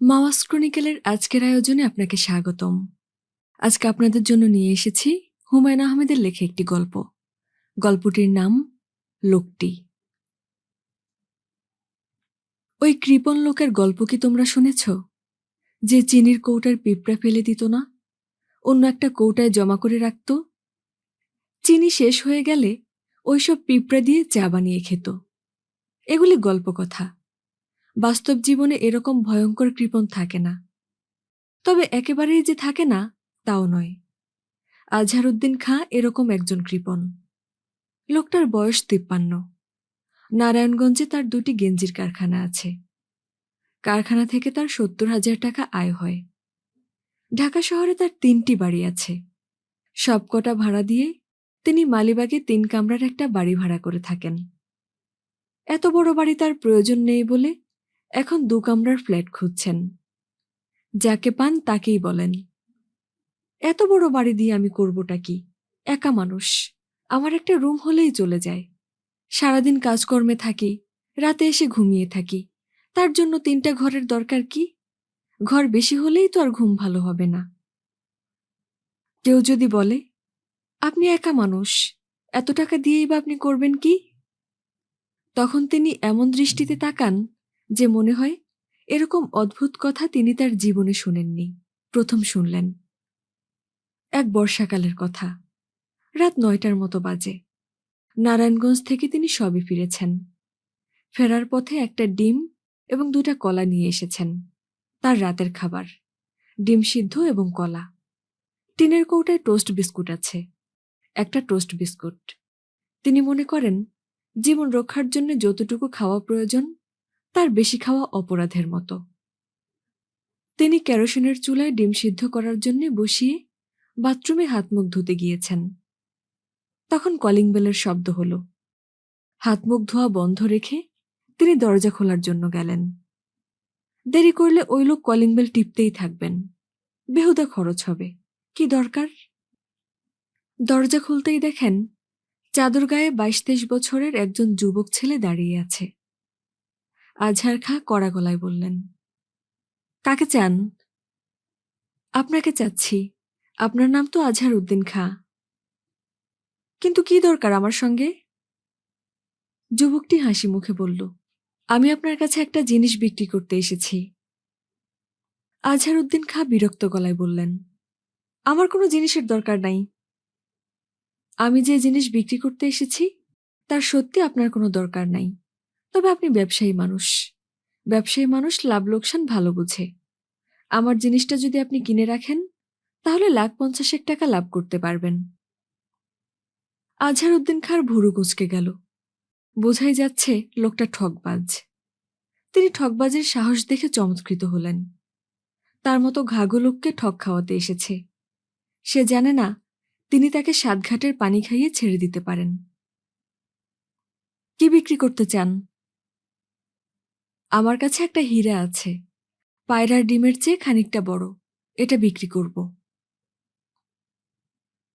মাওয়াস ক্রনিকেলের আজকের আয়োজনে আপনাকে স্বাগতম। আজকে আপনাদের জন্য নিয়ে এসেছি হুমায়ুন আহমেদের লেখা একটি গল্প। গল্পটির নাম লোকটি। ওই কৃপণ লোকের গল্প কি তোমরা শুনেছ? যে চিনির কৌটার পিঁপড়া ফেলে দিত না? অন্য একটা কৌটায় জমা করে রাখত? চিনি শেষ হয়ে গেলে ওইসব পিঁপড়া দিয়ে চা বানিয়ে খেত। এগুলি গল্প কথা। বাস্তব জীবনে এরকম ভয়ঙ্কর কৃপণ থাকে না। তবে একেবারেই যে থাকে না, তাও নয়। আজহারউদ্দিন খাঁ এরকম একজন কৃপণ। লোকটার বয়স তিপ্পান্ন। নারায়ণগঞ্জে তার দুটি গেঞ্জির কারখানা আছে। কারখানা থেকে তার সত্তর হাজার টাকা আয় হয়। ঢাকা শহরে তার তিনটি বাড়ি আছে। সবকটা ভাড়া দিয়ে তিনি মালিবাগে তিন কামরার একটা বাড়ি ভাড়া করে থাকেন। এত বড় বাড়ি তার প্রয়োজন নেই বলে এখন দু কামরার ফ্ল্যাট খুঁজছেন। যাকে পান তাকেই বলেন। এত বড় বাড়ি দিয়ে আমি করবটা কি? একা মানুষ। আমার একটা রুম হলেই চলে যায়। সারাদিন কাজকর্মে থাকি, রাতে এসে ঘুমিয়ে থাকি। তার জন্য তিনটা ঘরের দরকার কি? ঘর বেশি হলেই তো আর ঘুম ভালো হবে না। কেউ যদি বলে, আপনি একা মানুষ, এত টাকা দিয়েই বা আপনি করবেন কি? তখন তিনি এমন দৃষ্টিতে তাকান যে মনে হয় এরকম অদ্ভুত কথা তিনি তার জীবনে শুনেননি। প্রথম শুনলেন। এক বর্ষাকালের কথা। রাত নয়টার মতো বাজে। নারায়ণগঞ্জ থেকে তিনি সবে ফিরেছেন। ফেরার পথে একটা ডিম এবং দুটা কলা নিয়ে এসেছেন। তার রাতের খাবার। ডিম সিদ্ধ এবং কলা। টিনের কৌটায় টোস্ট বিস্কুট আছে। একটা টোস্ট বিস্কুট। তিনি মনে করেন, জীবন রক্ষার জন্য যতটুকু খাওয়া প্রয়োজন তার বেশি খাওয়া অপরাধের মতো। তিনি কেরোসিনের চুলায় ডিম সিদ্ধ করার জন্য বসিয়ে বাথরুমে হাত মুখ ধুতে গিয়েছেন। তখন কলিং বেলের শব্দ হল। হাত মুখ ধোয়া বন্ধ রেখে তিনি দরজা খোলার জন্য গেলেন। দেরি করলে ওই লোক কলিং বেল টিপতেই থাকবেন। বেহুদা খরচ হবে। কি দরকার? দরজা খুলতেই দেখেন চাদর গায়ে বাইশ তেইশ বছরের একজন যুবক ছেলে দাঁড়িয়ে আছে। আজহার খাঁ কড়া গলায় বললেন, কাকে চান? আপনাকে চাচ্ছি। আপনার নাম তো আজহার উদ্দিন খাঁ। কিন্তু কি দরকার আমার সঙ্গে? যুবকটি হাসি মুখে বলল, আমি আপনার কাছে একটা জিনিস বিক্রি করতে এসেছি। আজহার উদ্দিন খাঁ বিরক্ত গলায় বললেন, আমার কোনো জিনিসের দরকার নাই। আমি যে জিনিস বিক্রি করতে এসেছি, তার সত্যি আপনার কোনো দরকার নাই। তবে আপনি ব্যবসায়ী মানুষ। ব্যবসায়ী মানুষ লাভ লোকসান ভালো বুঝে। আমার জিনিসটা যদি আপনি কিনে রাখেন, তাহলে লাখ পঞ্চাশেক টাকা লাভ করতে পারবেন। আজহার উদ্দিন খাঁর ভুরু কুচকে গেল। বোঝাই যাচ্ছে লোকটা ঠকবাজ। তিনি ঠকবাজের সাহস দেখে চমৎকৃত হলেন। তার মতো ঘাগো লোককে ঠক খাওয়াতে এসেছে। সে জানে না, তিনি তাকে সাতঘাটের পানি খাইয়ে ছেড়ে দিতে পারেন। কি বিক্রি করতে চান? আমার কাছে একটা হীরা আছে। পায়রার ডিমের চেয়ে খানিকটা বড়। এটা বিক্রি করব।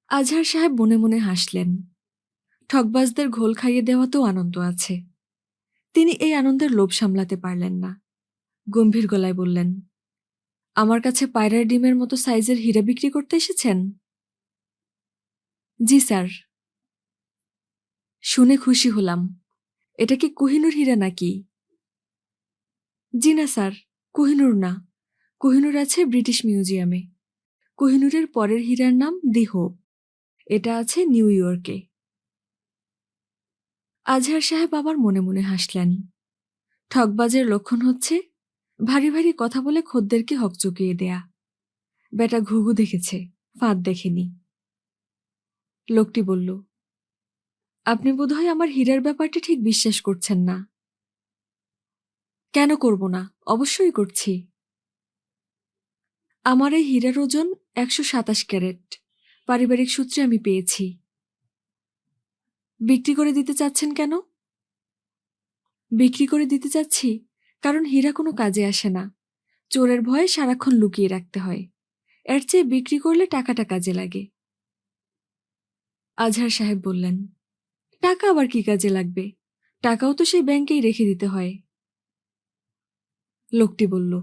আজহার সাহেব মনে মনে হাসলেন। ঠকবাজদের ঘোল খাইয়ে দেওয়াতেও আনন্দ আছে। তিনি এই আনন্দের লোভ সামলাতে পারলেন না। গম্ভীর গলায় বললেন, আমার কাছে পায়রার ডিমের মতো সাইজের হীরা বিক্রি করতে এসেছেন? জি, স্যার। শুনে খুশি হলাম। এটা কি কোহিনুর হীরা নাকি? জি না, স্যার। কোহিনুর না। কোহিনুর আছে ব্রিটিশ মিউজিয়ামে। কোহিনুরের পরের হীরার নাম দি হোপ। এটা আছে নিউ ইয়র্কে। আজহার সাহেব আবার মনে মনে হাসলেন। ঠকবাজের লক্ষণ হচ্ছে, ভারী ভারী কথা বলে খদ্দেরকে হক হকচকিয়ে দেয়া। বেটা ঘুঘু দেখেছে, ফাঁদ দেখেনি। লোকটি বলল, আপনি বোধহয় আমার হীরার ব্যাপারটি ঠিক বিশ্বাস করছেন না। কেন করব না? অবশ্যই করছি। আমার এই হীরার ওজন একশো সাতাশ ক্যারেট। পারিবারিক সূত্রে আমি পেয়েছি। বিক্রি করে দিতে চাচ্ছেন কেন? বিক্রি করে দিতে চাচ্ছি কারণ হীরা কোনো কাজে আসে না। চোরের ভয়ে সারাক্ষণ লুকিয়ে রাখতে হয়। এর চেয়ে বিক্রি করলে টাকাটা কাজে লাগে। আজহার সাহেব বললেন, টাকা আবার কি কাজে লাগবে? টাকাও তো সেই ব্যাংকেই রেখে দিতে হয়। লোকটি বলল,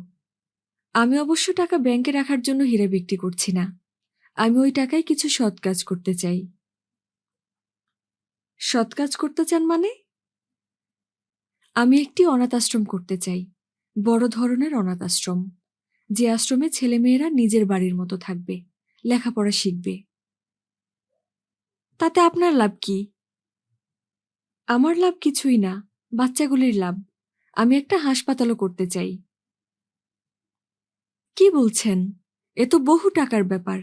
আমি অবশ্য টাকা ব্যাংকে রাখার জন্য হীরা বিক্রি করছি না। আমি ওই টাকায় কিছু সৎ কাজ করতে চাই। সৎ কাজ করতে চান মানে? আমি একটি অনাথ আশ্রম করতে চাই, বড় ধরনের অনাথ আশ্রম, যে আশ্রমে ছেলেমেয়েরা নিজের বাড়ির মতো থাকবে, লেখাপড়া শিখবে। তাতে আপনার লাভ কি? আমার লাভ কিছুই না, বাচ্চাগুলির লাভ। আমি একটা হাসপাতালও করতে চাই। কি বলছেন? এ তো বহু টাকার ব্যাপার।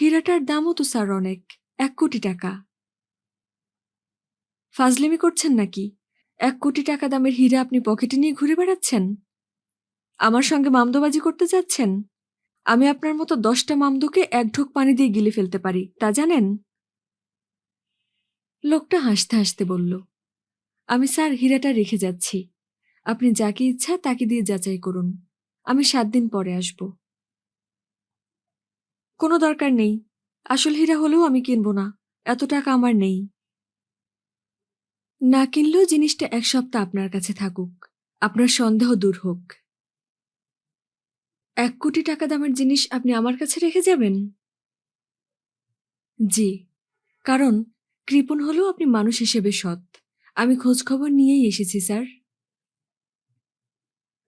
হীরাটার দামও তো স্যার অনেক, এক কোটি টাকা। ফাজলিমি করছেন নাকি? এক কোটি টাকা দামের হীরা আপনি পকেটে নিয়ে ঘুরে বেড়াচ্ছেন? আমার সঙ্গে মামদোবাজি করতে যাচ্ছেন? আমি আপনার মতো দশটা মামদোকে এক ঢোক পানি দিয়ে গিলে ফেলতে পারি, তা জানেন? লোকটা হাসতে হাসতে বলল আমি স্যার হীরাটা রেখে যাচ্ছি। আপনি যাকে ইচ্ছা তাকে দিয়ে যাচাই করুন। আমি সাত দিন পরে আসব। কোনো দরকার নেই। আসল হীরা হলেও আমি কিনব না। এত টাকা আমার নেই। না কিনলেও জিনিসটা এক সপ্তাহ আপনার কাছে থাকুক। আপনার সন্দেহ দূর হোক। এক কোটি টাকা দামের জিনিস আপনি আমার কাছে রেখে যাবেন? জি। কারণ কৃপণ হলেও আপনি মানুষ হিসেবে সৎ। আমি খোঁজ খবর নিয়েই এসেছি, স্যার।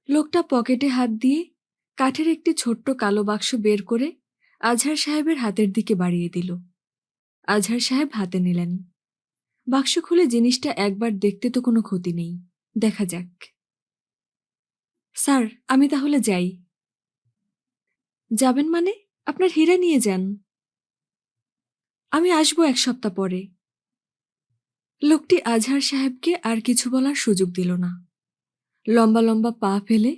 লোকটা পকেটে হাত দিয়ে কাঠের একটি ছোট্ট কালো বাক্স বের করে আজহার সাহেবের হাতের দিকে বাড়িয়ে দিল। আজহার সাহেব হাতে নিলেন। বাক্স খুলে জিনিসটা একবার দেখতে তো কোনো ক্ষতি নেই। দেখা যাক। স্যার, আমি তাহলে যাই। যাবেন মানে? আপনার হীরা নিয়ে যান। আমি আসব এক সপ্তাহ পরে। লোকটি আজহার সাহেবকে আর কিছু বলার সুযোগ দিল না। লম্বা লম্বা পা ফেলে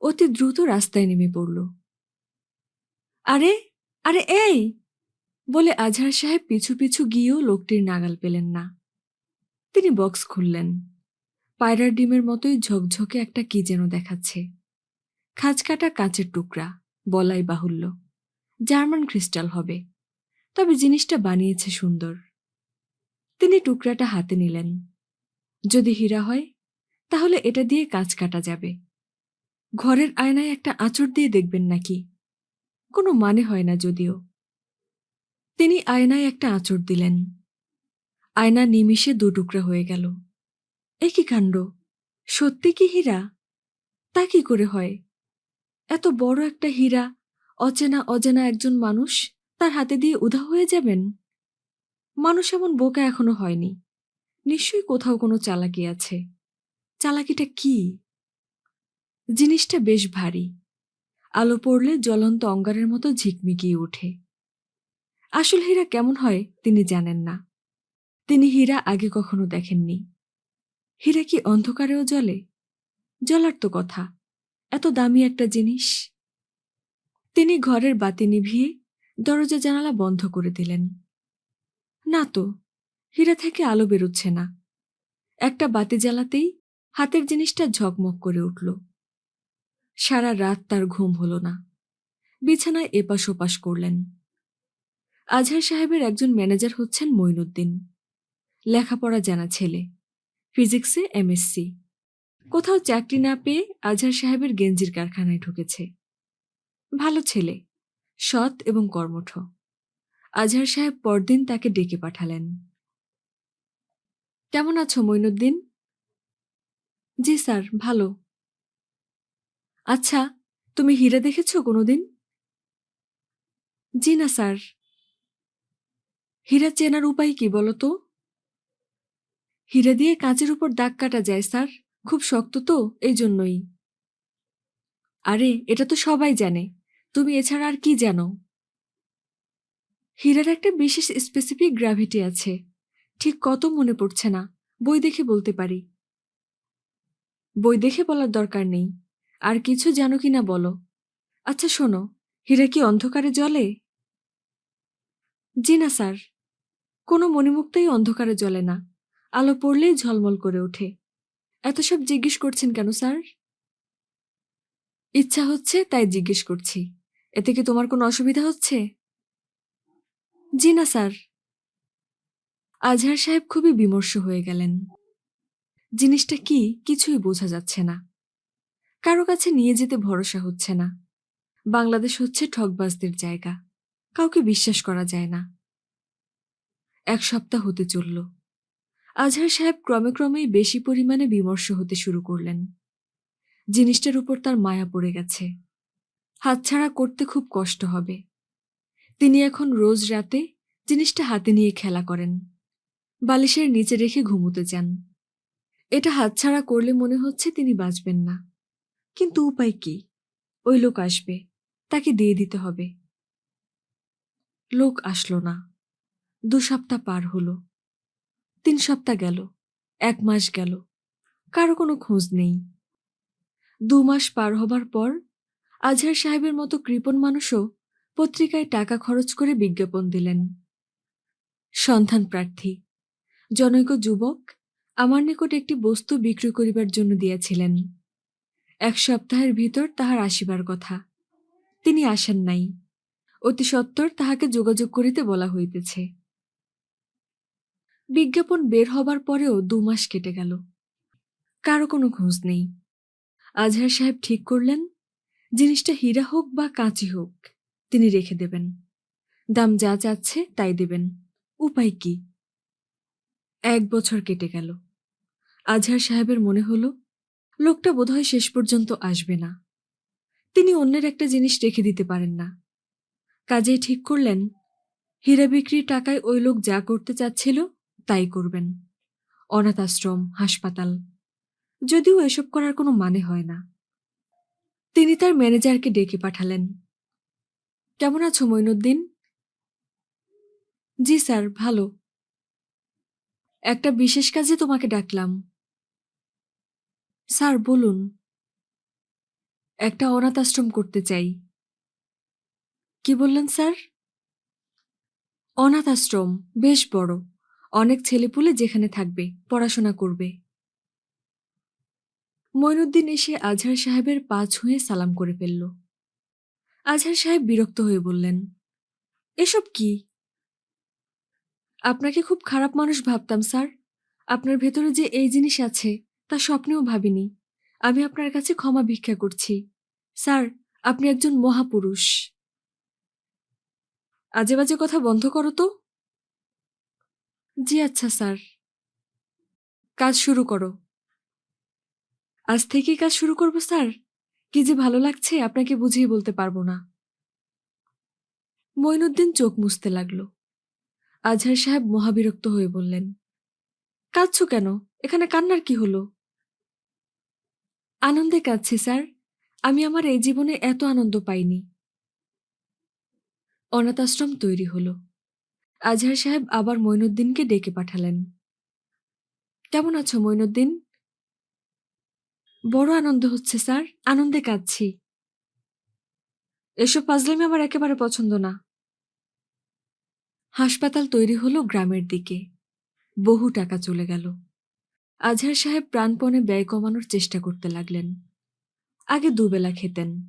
অতি দ্রুত রাস্তায় নেমে পড়ল। আরে আরে এই! বলে আজহার সাহেব পিছু পিছু গিয়েও লোকটির নাগাল পেলেন না। তিনি বক্স খুললেন। পায়রার ডিমের মতোই ঝকঝকে একটা কি যেন দেখাচ্ছে। খাঁজকাটা কাঁচের টুকরা, বলাই বাহুল্য। জার্মান ক্রিস্টাল হবে। তবে জিনিসটা বানিয়েছে সুন্দর। তিনি টুকরাটা হাতে নিলেন। যদি হীরা হয়, তাহলে এটা দিয়ে কাজ কাটা যাবে। ঘরের আয়নায় একটা আঁচড় দিয়ে দেখবেন নাকি? কোনো মানে হয় না যদিও। তিনি আয়নায় একটা আঁচড় দিলেন। আয়না নিমিষে দু টুকরা হয়ে গেল। এ কি কাণ্ড? সত্যি কি হীরা? তা কি করে হয়? এত বড় একটা হীরা, অচেনা অজানা একজন মানুষ তার হাতে দিয়ে উধা হয়ে যাবেন? মানুষ এমন বোকা এখনও হয়নি। নিশ্চয়ই কোথাও কোনো চালাকি আছে। চালাকিটা কি? জিনিসটা বেশ ভারী। আলো পড়লে জ্বলন্ত অঙ্গারের মতো ঝিকমিকিয়ে ওঠে। আসল হীরা কেমন হয় তিনি জানেন না। তিনি হীরা আগে কখনো দেখেননি। হীরা কি অন্ধকারেও জ্বলে? জ্বলার তো কথা। এত দামি একটা জিনিস। তিনি ঘরের বাতি নিভিয়ে দরজা জানালা বন্ধ করে দিলেন। না তো, হীরা থেকে আলো বেরোচ্ছে না। একটা বাতি জ্বালাতেই হাতের জিনিসটা ঝকমক করে উঠল। সারা রাত তার ঘুম হল না। বিছানায় এপাশ ওপাশ করলেন। আজহার সাহেবের একজন ম্যানেজার হচ্ছেন মঈনুদ্দিন। লেখাপড়া জানা ছেলে। ফিজিক্সে এমএসসি। কোথাও চাকরি না পেয়ে আজহার সাহেবের গেঞ্জির কারখানায় ঢুকেছে। ভালো ছেলে, সৎ এবং কর্মঠ। আজহার সাহেব পরদিন তাকে ডেকে পাঠালেন। কেমন আছো মঈনুদ্দিন জি স্যার, ভালো। আচ্ছা তুমি হীরা দেখেছ কোনোদিন? জি না স্যার। হীরা চেনার উপায় কি বলো তো? হীরা দিয়ে কাঁচের উপর দাগ কাটা যায় স্যার, খুব শক্ত তো এই জন্যই আরে, এটা তো সবাই জানে। তুমি এছাড়া আর কি জানো? হীরার একটা বিশেষ স্পেসিফিক গ্র্যাভিটি আছে। ঠিক কত মনে পড়ছে না, বই দেখে বলতে পারি। বই দেখে বলার দরকার নেই। আর কিছু জানো কি না বলো। আচ্ছা শোনো, হীরা কি অন্ধকারে জ্বলে? জি না, স্যার। কোনো মণিমুক্তাই অন্ধকারে জ্বলে না। আলো পড়লেই ঝলমল করে ওঠে। এত সব জিজ্ঞেস করছেন কেন, স্যার? ইচ্ছা হচ্ছে, তাই জিজ্ঞেস করছি। এতে কি তোমার কোনো অসুবিধা হচ্ছে? জি না, স্যার। আজহার সাহেব খুবই বিমর্ষ হয়ে গেলেন। জিনিসটা কি কিছুই বোঝা যাচ্ছে না। কারও কাছে নিয়ে যেতে ভরসা হচ্ছে না। বাংলাদেশ হচ্ছে ঠকবাজদের জায়গা। কাউকে বিশ্বাস করা যায় না। এক সপ্তাহ হতে চলল। আজহার সাহেব ক্রমে ক্রমেই বেশি পরিমাণে বিমর্ষ হতে শুরু করলেন। জিনিসটার উপর তার মায়া পড়ে গেছে। হাতছাড়া করতে খুব কষ্ট হবে। তিনি এখন রোজ রাতে জিনিসটা হাতে নিয়ে খেলা করেন। বালিশের নিচে রেখে ঘুমোতে যান। এটা হাতছাড়া করলে মনে হচ্ছে তিনি বাঁচবেন না। কিন্তু উপায় কি? ওই লোক আসবে, তাকে দিয়ে দিতে হবে। লোক আসলো না। দু সপ্তাহ পার হলো। তিন সপ্তাহ গেল, এক মাস গেল। কারও কোনো খোঁজ নেই। দু মাস পার হবার পর আজহার সাহেবের মতো কৃপণ মানুষও পত্রিকায় টাকা খরচ করে বিজ্ঞাপন দিলেন। সন্ধান প্রার্থী, জনৈক যুবক আমার নিকট একটি বস্তু বিক্রি করিবার জন্য দিয়েছিলেন। এক সপ্তাহের ভিতর তাহার আসিবার কথা। তিনি আসেন নাই। অতি সত্বর তাহাকে যোগাযোগ করিতে বলা হইতেছে। বিজ্ঞাপন বের হবার পরেও দু মাস কেটে গেল। কারও কোনো খোঁজ নেই। আজহার সাহেব ঠিক করলেন, জিনিসটা হীরা হোক বা কাঁচি হোক তিনি রেখে দেবেন। দাম যা চাচ্ছে তাই দেবেন। উপায় কি? এক বছর কেটে গেল। আজহার সাহেবের মনে হলো, লোকটা বোধহয় শেষ পর্যন্ত আসবে না। তিনি অন্যের একটা জিনিস রেখে দিতে পারেন না। কাজেই ঠিক করলেন, হীরা বিক্রির টাকায় ওই লোক যা করতে চাচ্ছিল তাই করবেন। অনাথ আশ্রম, হাসপাতাল। যদিও এসব করার কোনো মানে হয় না। তিনি তার ম্যানেজারকে ডেকে পাঠালেন। কেমন আছো, মইনুদ্দিন? জি স্যার, ভালো। একটা বিশেষ কাজে তোমাকে ডাকলাম। স্যার, বলুন। একটা অনাথ আশ্রম করতে চাই। কি বললেন স্যার? অনাথ আশ্রম, বেশ বড়। অনেক ছেলেপুলে যেখানে থাকবে, পড়াশোনা করবে। মইনুদ্দিন এসে আজহার সাহেবের পা ছুঁয়ে সালাম করে ফেলল। আজহার সাহেব বিরক্ত হয়ে বললেন, এসব কি? আপনাকে খুব খারাপ মানুষ ভাবতাম, স্যার। আপনার ভেতরে যে এই জিনিস আছে, তা স্বপ্নেও ভাবিনি। আমি আপনার কাছে ক্ষমা ভিক্ষা করছি। স্যার, আপনি একজন মহাপুরুষ। আজে বাজে কথা বন্ধ করো তো? জি আচ্ছা স্যার। কাজ শুরু করো। আজ থেকেই কাজ শুরু করব, স্যার? কি যে ভালো লাগছে আপনাকে বুঝিয়ে বলতে পারব না। মইনুদ্দিন চোখ মুছতে লাগল। আজহার সাহেব মহাবিরক্ত হয়ে বললেন, কাঁদছ কেন? এখানে কান্নার কি হলো? আনন্দে কাঁদছি, স্যার। আমি আমার এই জীবনে এত আনন্দ পাইনি। অনাথ আশ্রম তৈরি হলো। আজহার সাহেব আবার মইনুদ্দিনকে ডেকে পাঠালেন। কেমন আছো মইনুদ্দিন? বড় আনন্দ হচ্ছে, স্যার। আনন্দে কাঁদছি। এসব পাজলামি আমার একেবারে পছন্দ না। হাসপাতাল তৈরি হলো গ্রামের দিকে। বহু টাকা চলে গেল। আজহার সাহেব প্রাণপণে ব্যয় কমানোর চেষ্টা করতে লাগলেন। আগে দুবেলা খেতেন।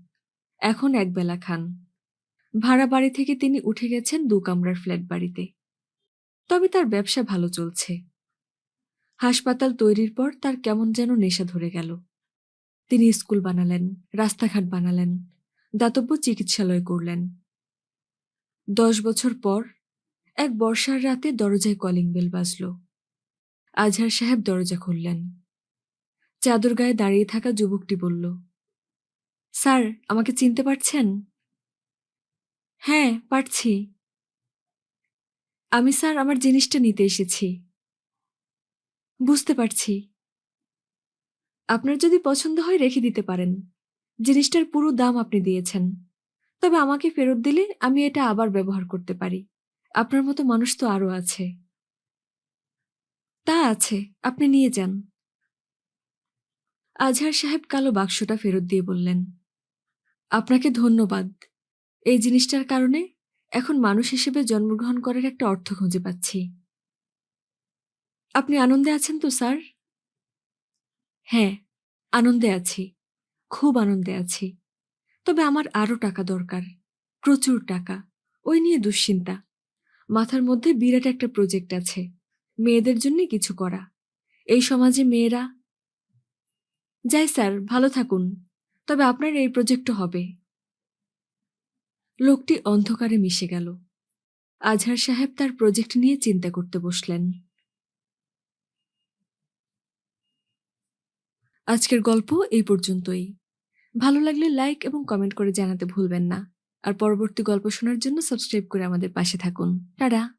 এখন একবেলা খান। ভাড়া বাড়ি থেকে তিনি উঠে গেছেন দু কামরার ফ্ল্যাট বাড়িতে। তবে তার ব্যবসা ভালো চলছে। হাসপাতাল তৈরির পর তার কেমন যেন নেশা ধরে গেল। তিনি স্কুল বানালেন, রাস্তাঘাট বানালেন, দাতব্য চিকিৎসালয় করলেন। দশ বছর পর এক বর্ষার রাতে দরজায় কলিং বেল বাজল। আজহার সাহেব দরজা খুললেন। চাদর গায়ে দাঁড়িয়ে থাকা যুবকটি বলল, স্যার, আমাকে চিনতে পারছেন? হ্যাঁ পারছি। আমি স্যার, আমার জিনিসটা নিতে এসেছি। বুঝতে পারছি। আপনার যদি পছন্দ হয় রেখে দিতে পারেন। জিনিসটার পুরো দাম আপনি দিয়েছেন। তবে আমাকে ফেরত দিলে আমি এটা আবার ব্যবহার করতে পারি। আপনার মতো মানুষ তো আরও আছে। তা আছে, আপনি নিয়ে যান। আজহার সাহেব কালো বাক্সটা ফেরত দিয়ে বললেন, আপনাকে ধন্যবাদ। এই জিনিসটার কারণে এখন মানুষ হিসেবে জন্মগ্রহণ করার একটা অর্থ খুঁজে পাচ্ছি। আপনি আনন্দে আছেন তো, স্যার? হ্যাঁ আনন্দে আছি, খুব আনন্দে আছি। তবে আমার আরও টাকা দরকার, প্রচুর টাকা, ওই নিয়ে দুশ্চিন্তা। মাথার মধ্যে বিরাট একটা প্রজেক্ট আছে, মেয়েদের জন্য কিছু করা। এই সমাজে মেয়েরা যাই স্যার, ভালো থাকুন, তবে আপনার এই প্রজেক্টও হবে। লোকটি অন্ধকারে মিশে গেল। আজহার সাহেব তার প্রজেক্ট নিয়ে চিন্তা করতে বসলেন। আজকের গল্প এই পর্যন্তই। ভালো লাগলে লাইক এবং কমেন্ট করে জানাতে ভুলবেন না। আর পরবর্তী গল্প শোনার জন্য সাবস্ক্রাইব করে আমাদের পাশে থাকুন। টাটা!